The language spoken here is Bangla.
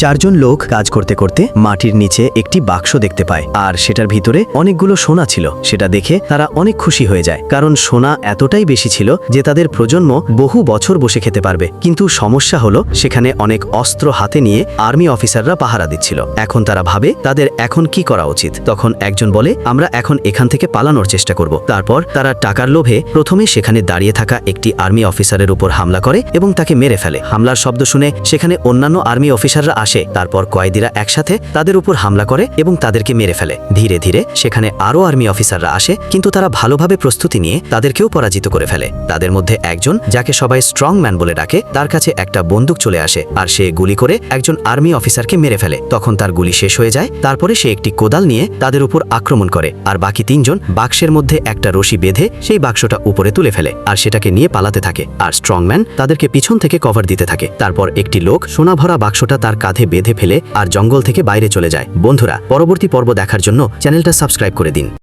চারজন লোক কাজ করতে করতে মাটির নিচে একটি বাক্স দেখতে পায়, আর সেটার ভিতরে অনেকগুলো সোনা ছিল। সেটা দেখে তারা অনেক খুশি হয়ে যায়, কারণ সোনা এতটাই বেশি ছিল যে তাদের প্রজন্ম বহু বছর বসে খেতে পারবে। কিন্তু সমস্যা হলো, সেখানে অনেক অস্ত্র হাতে নিয়ে আর্মি অফিসাররা পাহারা দিচ্ছিল। এখন তারা ভাবে, তাদের এখন কি করা উচিত? তখন একজন বলে, আমরা এখন এখান থেকে পালানোর চেষ্টা করব। তারপর তারা টাকার লোভে প্রথমে সেখানে দাঁড়িয়ে থাকা একটি আর্মি অফিসারের উপর হামলা করে এবং তাকে মেরে ফেলে। হামলার শব্দ শুনে সেখানে অন্যান্য আর্মি অফিসাররা আসে। তারপর কয়েদিরা একসাথে তাদের উপর হামলা করে এবং তাদেরকে মেরে ফেলে। ধীরে ধীরে সেখানে আরও আর্মি অফিসাররা আসে, কিন্তু তারা ভালোভাবে প্রস্তুতি নিয়ে তাদেরকেও পরাজিত করে ফেলে। তাদের মধ্যে একজন, যাকে সবাই স্ট্রং ম্যান বলে ডাকে, তার কাছে একটা বন্দুক চলে আসে আর সে গুলি করে একজন আর্মি অফিসারকে মেরে ফেলে। তখন তার গুলি শেষ হয়ে যায়, তারপরে সে একটি কোদাল নিয়ে তাদের উপর আক্রমণ করে আর বাকি তিনজন বাক্সের মধ্যে একটা রশি বেঁধে সেই বাক্সটা উপরে তুলে ফেলে আর সেটাকে নিয়ে পালাতে থাকে। আর স্ট্রংম্যান তাদেরকে পিছন থেকে কভার দিতে থাকে। তারপর একটি লোক সোনা ভরা বাক্সটা তার কাঁধে বেঁধে ফেলে আর জঙ্গল থেকে বাইরে চলে যায়। বন্ধুরা, পরবর্তী পর্ব দেখার জন্য চ্যানেলটা সাবস্ক্রাইব করে দিন।